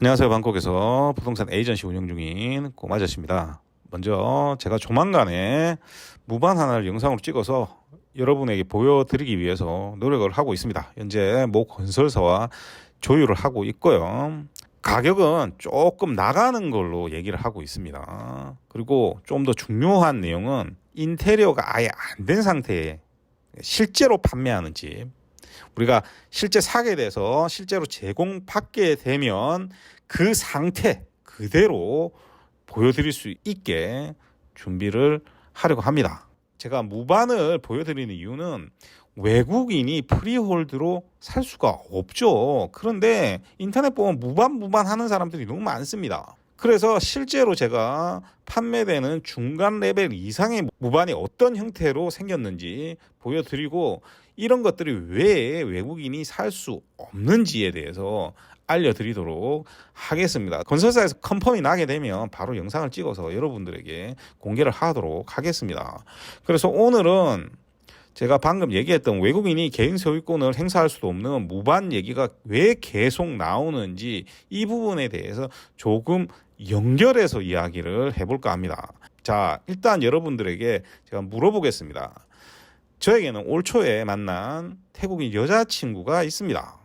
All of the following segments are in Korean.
안녕하세요. 방콕에서 부동산 에이전시 운영 중인 꼬마저씨입니다. 먼저 제가 조만간에 무반 하나를 영상으로 찍어서 여러분에게 보여드리기 위해서 노력을 하고 있습니다. 현재 모 건설사와 조율을 하고 있고요. 가격은 조금 나가는 걸로 얘기를 하고 있습니다. 그리고 좀 더 중요한 내용은 인테리어가 아예 안 된 상태에 실제로 판매하는 집 우리가 실제 사게 돼서 실제로 제공받게 되면 그 상태 그대로 보여드릴 수 있게 준비를 하려고 합니다. 제가 무반을 보여드리는 이유는 외국인이 프리홀드로 살 수가 없죠. 그런데 인터넷 보면 무반 무반 하는 사람들이 너무 많습니다. 그래서 실제로 제가 판매되는 중간 레벨 이상의 무반이 어떤 형태로 생겼는지 보여드리고 이런 것들이 왜 외국인이 살 수 없는지에 대해서 알려드리도록 하겠습니다. 건설사에서 컨펌이 나게 되면 바로 영상을 찍어서 여러분들에게 공개를 하도록 하겠습니다. 그래서 오늘은 제가 방금 얘기했던 외국인이 개인 소유권을 행사할 수도 없는 무반 얘기가 왜 계속 나오는지 이 부분에 대해서 조금 연결해서 이야기를 해볼까 합니다. 자, 일단 여러분들에게 제가 물어보겠습니다. 저에게는 올 초에 만난 태국인 여자친구가 있습니다.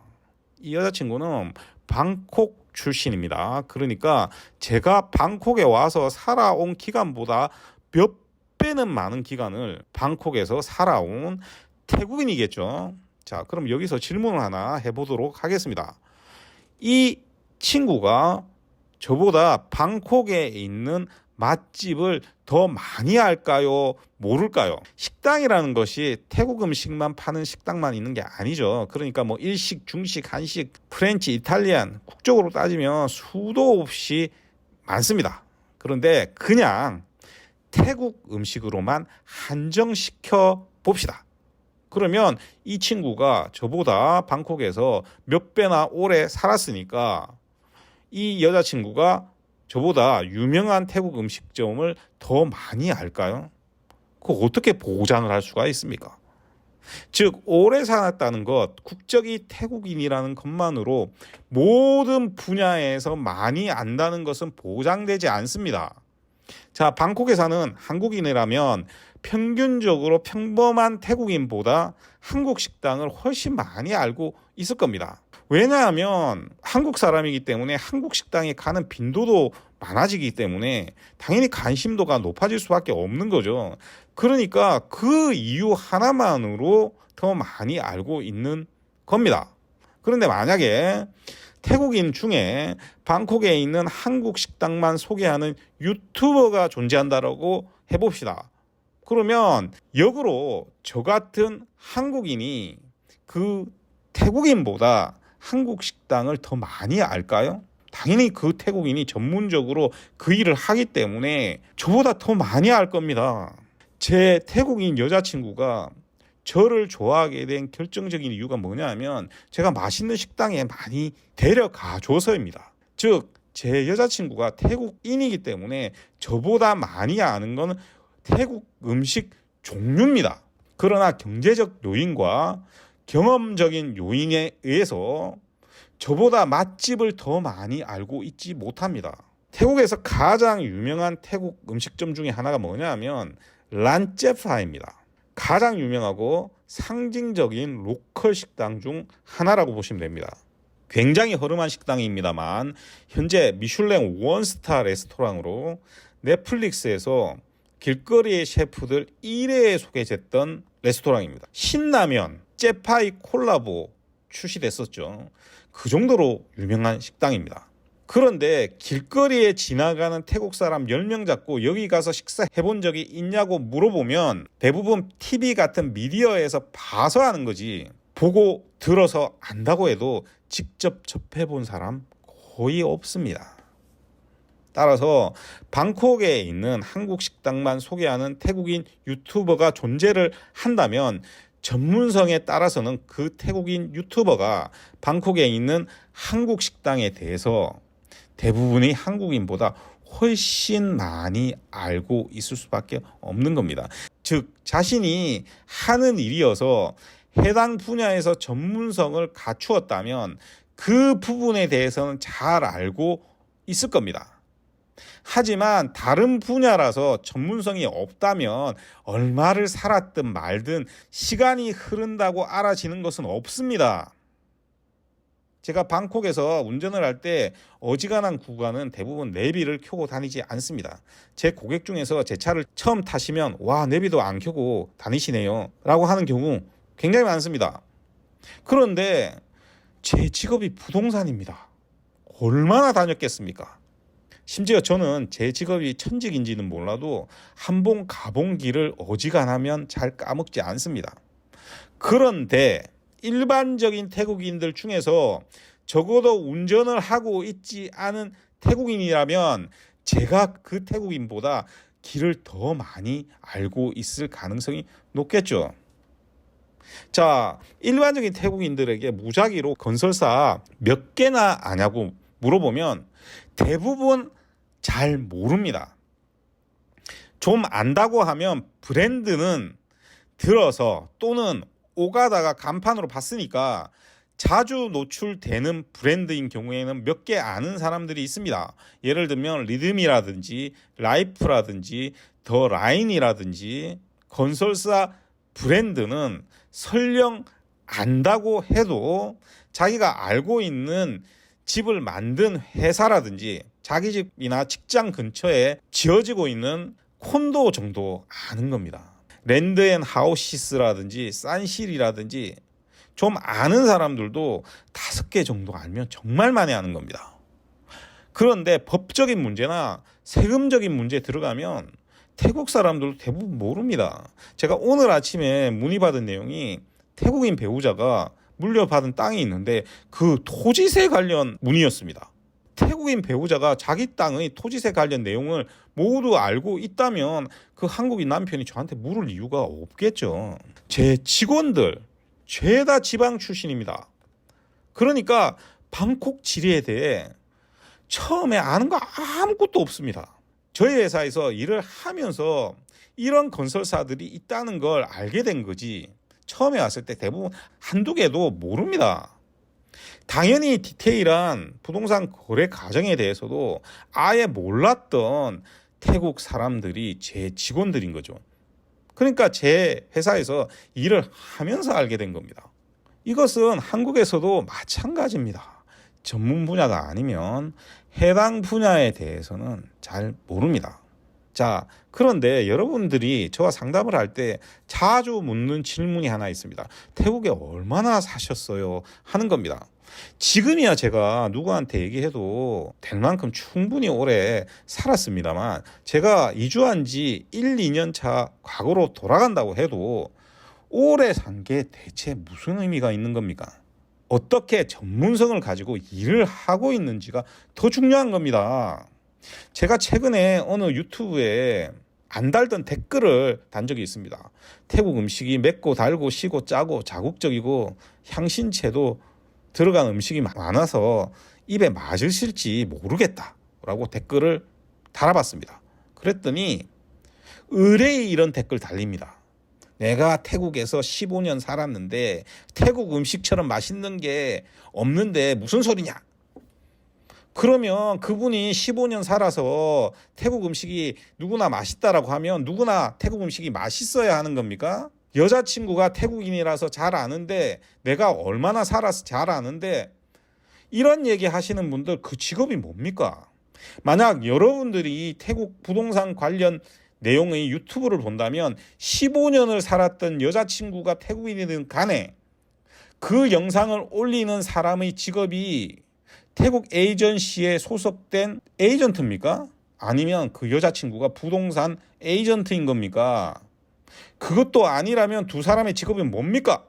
이 여자친구는 방콕 출신입니다. 그러니까 제가 방콕에 와서 살아온 기간보다 몇 배는 많은 기간을 방콕에서 살아온 태국인이겠죠. 자, 그럼 여기서 질문을 하나 해보도록 하겠습니다. 이 친구가 저보다 방콕에 있는 맛집을 더 많이 알까요? 모를까요? 식당이라는 것이 태국 음식만 파는 식당만 있는 게 아니죠. 그러니까 뭐 일식, 중식, 한식, 프렌치, 이탈리안 국적으로 따지면 수도 없이 많습니다. 그런데 그냥 태국 음식으로만 한정시켜 봅시다. 그러면 이 친구가 저보다 방콕에서 몇 배나 오래 살았으니까 이 여자친구가 저보다 유명한 태국 음식점을 더 많이 알까요? 그 어떻게 보장을 할 수가 있습니까? 즉 오래 살았다는 것, 국적이 태국인이라는 것만으로 모든 분야에서 많이 안다는 것은 보장되지 않습니다. 자, 방콕에 사는 한국인이라면 평균적으로 평범한 태국인보다 한국 식당을 훨씬 많이 알고 있을 겁니다. 왜냐하면 한국 사람이기 때문에 한국 식당에 가는 빈도도 많아지기 때문에 당연히 관심도가 높아질 수밖에 없는 거죠. 그러니까 그 이유 하나만으로 더 많이 알고 있는 겁니다. 그런데 만약에 태국인 중에 방콕에 있는 한국 식당만 소개하는 유튜버가 존재한다라고 해봅시다. 그러면 역으로 저 같은 한국인이 그 태국인보다 한국 식당을 더 많이 알까요? 당연히 그 태국인이 전문적으로 그 일을 하기 때문에 저보다 더 많이 알 겁니다. 제 태국인 여자친구가 저를 좋아하게 된 결정적인 이유가 뭐냐면 제가 맛있는 식당에 많이 데려가 줘서입니다. 즉, 제 여자친구가 태국인이기 때문에 저보다 많이 아는 건 태국 음식 종류입니다. 그러나 경제적 요인과 경험적인 요인에 의해서 저보다 맛집을 더 많이 알고 있지 못합니다. 태국에서 가장 유명한 태국 음식점 중에 하나가 뭐냐면 란제파입니다. 가장 유명하고 상징적인 로컬 식당 중 하나라고 보시면 됩니다. 굉장히 허름한 식당입니다만 현재 미슐랭 원스타 레스토랑으로 넷플릭스에서 길거리의 셰프들 1회에 소개됐던 레스토랑입니다. 신라면, 제파이 콜라보 출시됐었죠. 그 정도로 유명한 식당입니다. 그런데 길거리에 지나가는 태국 사람 10명 잡고 여기 가서 식사해 본 적이 있냐고 물어보면 대부분 TV 같은 미디어에서 봐서 하는 거지 보고 들어서 안다고 해도 직접 접해 본 사람 거의 없습니다. 따라서 방콕에 있는 한국 식당만 소개하는 태국인 유튜버가 존재를 한다면 전문성에 따라서는 그 태국인 유튜버가 방콕에 있는 한국 식당에 대해서 대부분이 한국인보다 훨씬 많이 알고 있을 수밖에 없는 겁니다. 즉, 자신이 하는 일이어서 해당 분야에서 전문성을 갖추었다면 그 부분에 대해서는 잘 알고 있을 겁니다. 하지만 다른 분야라서 전문성이 없다면 얼마를 살았든 말든 시간이 흐른다고 알아지는 것은 없습니다. 제가 방콕에서 운전을 할 때 어지간한 구간은 대부분 내비를 켜고 다니지 않습니다. 제 고객 중에서 제 차를 처음 타시면 와 내비도 안 켜고 다니시네요 라고 하는 경우 굉장히 많습니다. 그런데 제 직업이 부동산입니다. 얼마나 다녔겠습니까? 심지어 저는 제 직업이 천직인지는 몰라도 한봉 가본 길을 어지간하면 잘 까먹지 않습니다. 그런데 일반적인 태국인들 중에서 적어도 운전을 하고 있지 않은 태국인이라면 제가 그 태국인보다 길을 더 많이 알고 있을 가능성이 높겠죠. 자, 일반적인 태국인들에게 무작위로 건설사 몇 개나 아냐고 물어보면 대부분 잘 모릅니다. 좀 안다고 하면 브랜드는 들어서 또는 오가다가 간판으로 봤으니까 자주 노출되는 브랜드인 경우에는 몇 개 아는 사람들이 있습니다. 예를 들면 리듬이라든지 라이프라든지 더 라인이라든지 건설사 브랜드는 설령 안다고 해도 자기가 알고 있는 집을 만든 회사라든지 자기 집이나 직장 근처에 지어지고 있는 콘도 정도 아는 겁니다. 랜드앤 하우시스라든지 산실이라든지 좀 아는 사람들도 다섯 개 정도 알면 정말 많이 아는 겁니다. 그런데 법적인 문제나 세금적인 문제 들어가면 태국 사람들도 대부분 모릅니다. 제가 오늘 아침에 문의받은 내용이 태국인 배우자가 물려받은 땅이 있는데 그 토지세 관련 문의였습니다. 태국인 배우자가 자기 땅의 토지세 관련 내용을 모두 알고 있다면 그 한국인 남편이 저한테 물을 이유가 없겠죠. 제 직원들 죄다 지방 출신입니다. 그러니까 방콕 지리에 대해 처음에 아는 거 아무것도 없습니다. 저희 회사에서 일을 하면서 이런 건설사들이 있다는 걸 알게 된 거지. 처음에 왔을 때 대부분 한두 개도 모릅니다. 당연히 디테일한 부동산 거래 과정에 대해서도 아예 몰랐던 태국 사람들이 제 직원들인 거죠. 그러니까 제 회사에서 일을 하면서 알게 된 겁니다. 이것은 한국에서도 마찬가지입니다. 전문 분야가 아니면 해당 분야에 대해서는 잘 모릅니다. 자, 그런데 여러분들이 저와 상담을 할 때 자주 묻는 질문이 하나 있습니다. 태국에 얼마나 사셨어요? 하는 겁니다. 지금이야 제가 누구한테 얘기해도 될 만큼 충분히 오래 살았습니다만 제가 이주한 지 1, 2년 차 과거로 돌아간다고 해도 오래 산 게 대체 무슨 의미가 있는 겁니까? 어떻게 전문성을 가지고 일을 하고 있는지가 더 중요한 겁니다. 제가 최근에 어느 유튜브에 안 달던 댓글을 단 적이 있습니다. 태국 음식이 맵고 달고 시고 짜고 자국적이고 향신채도 들어간 음식이 많아서 입에 맞으실지 모르겠다라고 댓글을 달아봤습니다. 그랬더니 의뢰의 이런 댓글 달립니다. 내가 태국에서 15년 살았는데 태국 음식처럼 맛있는 게 없는데 무슨 소리냐? 그러면 그분이 15년 살아서 태국 음식이 누구나 맛있다라고 하면 누구나 태국 음식이 맛있어야 하는 겁니까? 여자친구가 태국인이라서 잘 아는데 내가 얼마나 살아서 잘 아는데 이런 얘기 하시는 분들 그 직업이 뭡니까? 만약 여러분들이 태국 부동산 관련 내용의 유튜브를 본다면 15년을 살았던 여자친구가 태국인이든 간에 그 영상을 올리는 사람의 직업이 태국 에이전시에 소속된 에이전트입니까? 아니면 그 여자친구가 부동산 에이전트인 겁니까? 그것도 아니라면 두 사람의 직업이 뭡니까?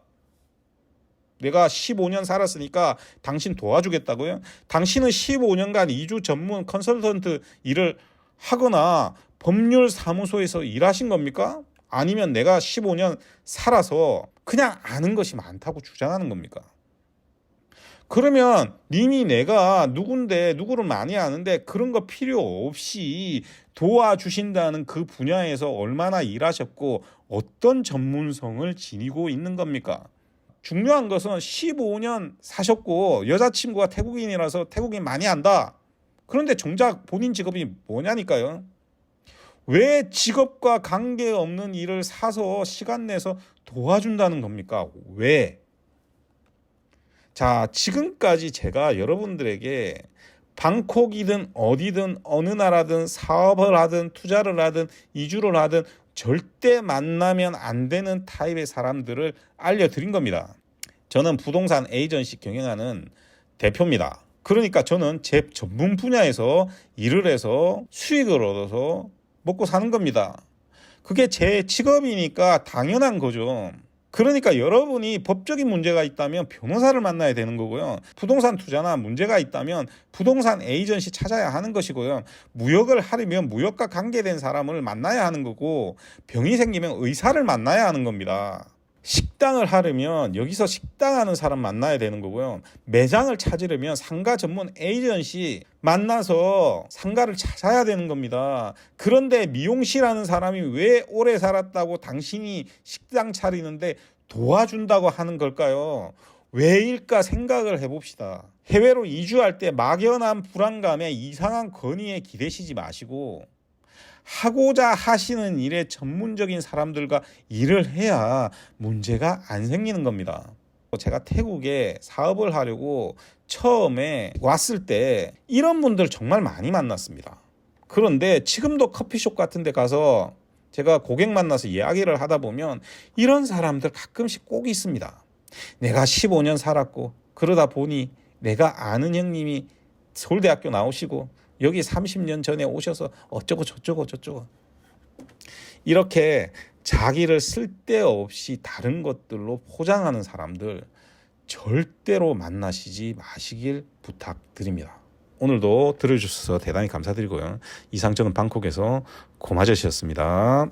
내가 15년 살았으니까 당신 도와주겠다고요? 당신은 15년간 이주 전문 컨설턴트 일을 하거나 법률 사무소에서 일하신 겁니까? 아니면 내가 15년 살아서 그냥 아는 것이 많다고 주장하는 겁니까? 그러면 님이 내가 누군데 누구를 많이 아는데 그런 거 필요 없이 도와주신다는 그 분야에서 얼마나 일하셨고 어떤 전문성을 지니고 있는 겁니까? 중요한 것은 15년 사셨고 여자친구가 태국인이라서 태국인 많이 한다. 그런데 정작 본인 직업이 뭐냐니까요. 왜 직업과 관계없는 일을 사서 시간 내서 도와준다는 겁니까? 왜? 자, 지금까지 제가 여러분들에게 방콕이든 어디든 어느 나라든 사업을 하든 투자를 하든 이주를 하든 절대 만나면 안 되는 타입의 사람들을 알려드린 겁니다. 저는 부동산 에이전시 경영하는 대표입니다. 그러니까 저는 제 전문 분야에서 일을 해서 수익을 얻어서 먹고 사는 겁니다. 그게 제 직업이니까 당연한 거죠. 그러니까 여러분이 법적인 문제가 있다면 변호사를 만나야 되는 거고요. 부동산 투자나 문제가 있다면 부동산 에이전시 찾아야 하는 것이고요. 무역을 하려면 무역과 관계된 사람을 만나야 하는 거고 병이 생기면 의사를 만나야 하는 겁니다. 식당을 하려면 여기서 식당 하는 사람 만나야 되는 거고요. 매장을 찾으려면 상가 전문 에이전시 만나서 상가를 찾아야 되는 겁니다. 그런데 미용실 하는 사람이 왜 오래 살았다고 당신이 식당 차리는데 도와준다고 하는 걸까요? 왜일까 생각을 해봅시다. 해외로 이주할 때 막연한 불안감에 이상한 건의에 기대시지 마시고 하고자 하시는 일에 전문적인 사람들과 일을 해야 문제가 안 생기는 겁니다. 제가 태국에 사업을 하려고 처음에 왔을 때 이런 분들 정말 많이 만났습니다. 그런데 지금도 커피숍 같은 데 가서 제가 고객 만나서 이야기를 하다 보면 이런 사람들 가끔씩 꼭 있습니다. 내가 15년 살았고 그러다 보니 내가 아는 형님이 서울대학교 나오시고 여기 30년 전에 오셔서 어쩌고 저쩌고 저쩌고 이렇게 자기를 쓸데없이 다른 것들로 포장하는 사람들 절대로 만나시지 마시길 부탁드립니다. 오늘도 들어주셔서 대단히 감사드리고요. 이상 저는 방콕에서 고마저씨였습니다.